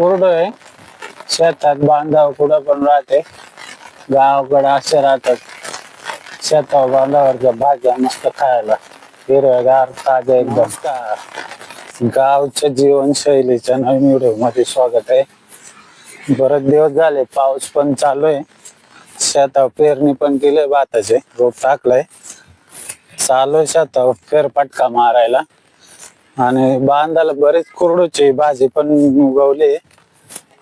कोरड आहे. शेतात बांधाव कुठं पण राहते. गावाकडे असे राहतात. शेतावर बांधावरच्या भाज्या मस्त खायला. हिरव्यागार ताज्या एकदम. गावच्या जीवनशैलीच्या नवीन व्हिडिओमध्ये स्वागत आहे. बरेच दिवस झाले पाऊस पण चालू आहे. शेतावर पेरणी पण केलंय भाताचे रोप टाकलंय. चालू आहे शेतावर फेरपाटका मारायला. आणि बांधाला बरेच कुरडूची भाजी पण उगवली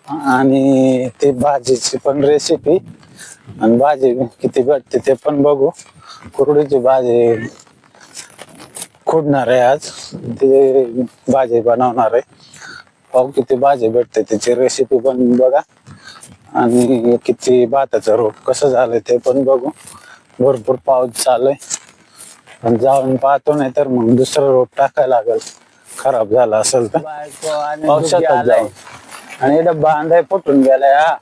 आणि ती भाजीची पण रेसिपी आणि भाजी किती भेटते ते पण बघू. कुरडीची भाजी खुडणार आहे आज. ते भाजी बनवणार आहे. पाहू किती भाजी भेटते त्याची रेसिपी पण बघा. आणि किती भाताचं रोप कसं झालंय ते पण बघू. भरपूर पाऊस चालू पण जाऊन पाहतो नाही तर मग दुसरं रोप टाकायला लागेल. खराब झाला असेल तर. पावसातच जाऊ आणि इथं अंधाय फुटून गेलाय हा.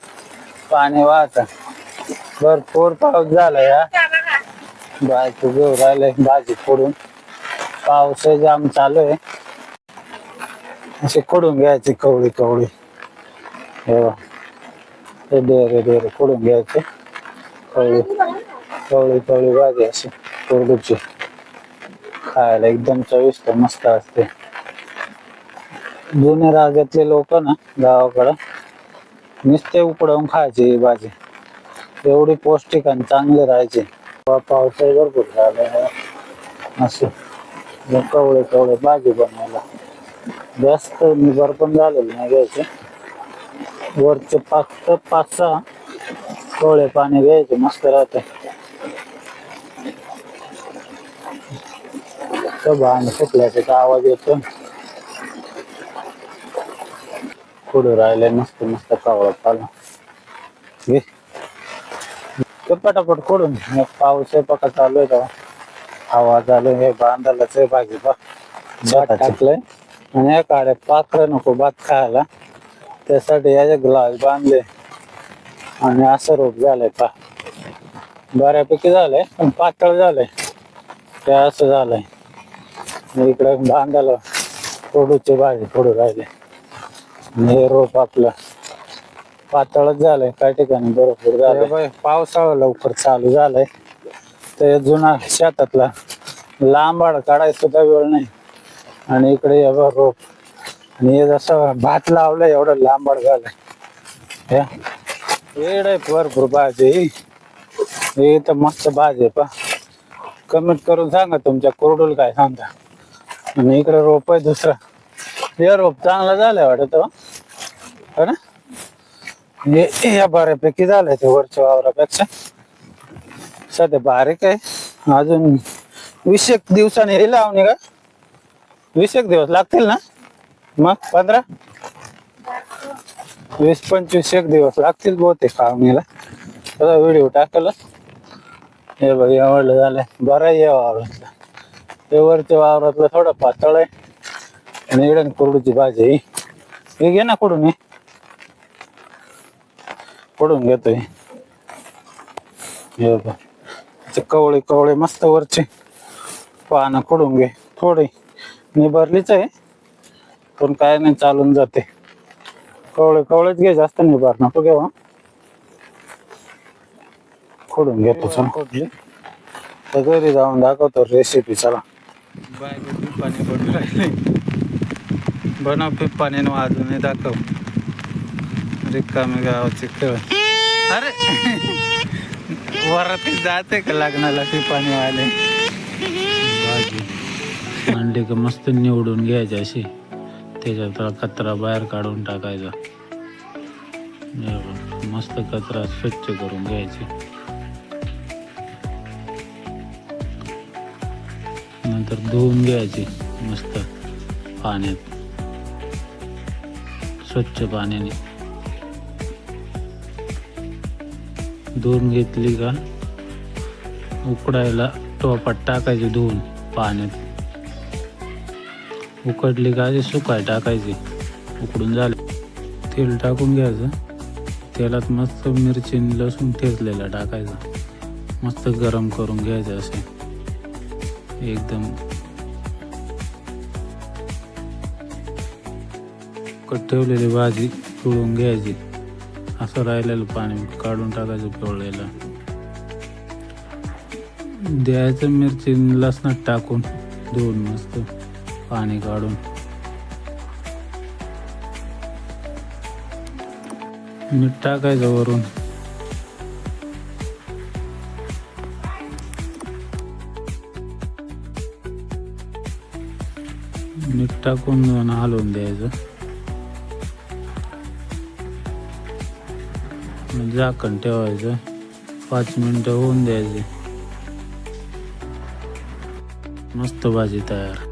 पाणी वाहत. भरपूर पाऊस झालाय हा. बायको घेऊन राहिलंय भाजी फोडून. पाऊस जाम चालू आहे. असे खोडून घ्यायचे कवळी कवळी. हे हे डेरे डेरे खोडून घ्यायचे. कवळी कवळी कवळी भाजी अशी कोरडूची. खायला एकदम चविष्ट मस्त असते. जुन्या राजातले लोक ना गावाकडं नुसते उकडवून खायचे ही भाजी. एवढी पौष्टिक आणि चांगली राहायची. पावसाळी भरपूर झालं असं. कवळे कवळे भाजी बनवायला. जास्त निबर पण झालेलं नाही घ्यायचे. वरचे फक्त पाच सहा कवळे पाणी घ्यायचे मस्त राहते. तो भांड फुटल्याचा आवाज येतो. पुढे राहिले मस्त मस्त कावळा पाला घे. ते पटापट खोडून पाऊस पका चालू आहे तेव्हा. हवा चालू हे बांधायलाच आहे भाजी भात टाकलंय. आणि या काड्या पाखरं नको भात खायला. त्यासाठी याचे ग्लास बांधले. आणि असं रोप झालंय पा. बऱ्यापैकी झालंय पण पातळ झालंय. ते असं झालंय. इकडे बांधायला फोडूची भाजी फोडू राहिले. हे रोप आपलं. पातळच झालंय काही ठिकाणी बरोबर झालंय. पावसाळा लवकर चालू झालाय. ते जुना शेतातला लांबाड काढायचा सुद्धा वेळ नाही. आणि इकडे हे रोप. आणि हे जसं भात लावलंय एवढं लांबाड झालंय. हे. एवढं भरपूर भाजी. हे तर मस्त भाजी आहे पा. कमेंट करून सांगा तुमच्या कोरडूल काय सांगता. आणि इकडे रोप आहे दुसरं. हे रोप चांगलं झालंय वाटत हो ना? हे या बऱ्यापैकी झालंय ते वरच्या वावरापेक्षा. सध्या बारीक आहे. अजून वीस एक दिवसाने हे लावणे का? वीस एक दिवस लागतील ना? मग पंधरा? वीस पंचवीस एक दिवस लागतील बहुतेक कावणीला तसा व्हिडिओ टाकला. हे बघ एवढं झालंय. बरं आहे या वावरातलं. ते वरच्या वावरातलं थोडं पातळ आहे. आणि इडन कोरडूची भाजी. आहे. हे घे ना कुठून कुठून घेतोय. हे कवळे कवळे मस्त वरचे. पानं खोडून घे थोडी. निभारलीच आहे पण काय नाही चालून जाते. कवळे कवळेच घे जास्त निभार नको घेऊ खोडून घेतो चल. खोडली तर घरी जाऊन दाखवतो रेसिपी चला. बायको पिप्पाने बनवून राहिले बनव अजूनही दाखव. रिकामी गावाचे खेळ अरे वरात जाते का लग्नाला ते पाणी आले अंडे का मस्त निवडून घ्यायचे अशी. त्याच्यात कचरा बाहेर काढून टाकायचा. मस्त कचरा स्वच्छ करून घ्यायचे. नंतर धुवून घ्यायचे मस्त पाण्यात. स्वच्छ पाण्याने. धुवून घेतली का? उकडायला टोपात टाकायची धुवून पाण्यात. उकडली का ते सुकाय टाकायची. उकडून झाले. तेल टाकून घ्यायचं. तेलात मस्त मिरची लसूण ठेचलेला टाकायचा. मस्त गरम करून घ्यायचं असे. एकदम. ठेवलेली भाजी पिळून घ्यायची. असं राहिलेलं पाणी काढून टाकायचं पिवळलेलं द्यायचं मिरची लसणात टाकून धुवून मस्त पाणी काढून. मीठ टाकायचं वरून. मीठ टाकून हलवून द्यायचं. म्हणजे झाकण ठेवायचं. पाच मिनिटं होऊन द्यायचे. मस्त भाजी तयार.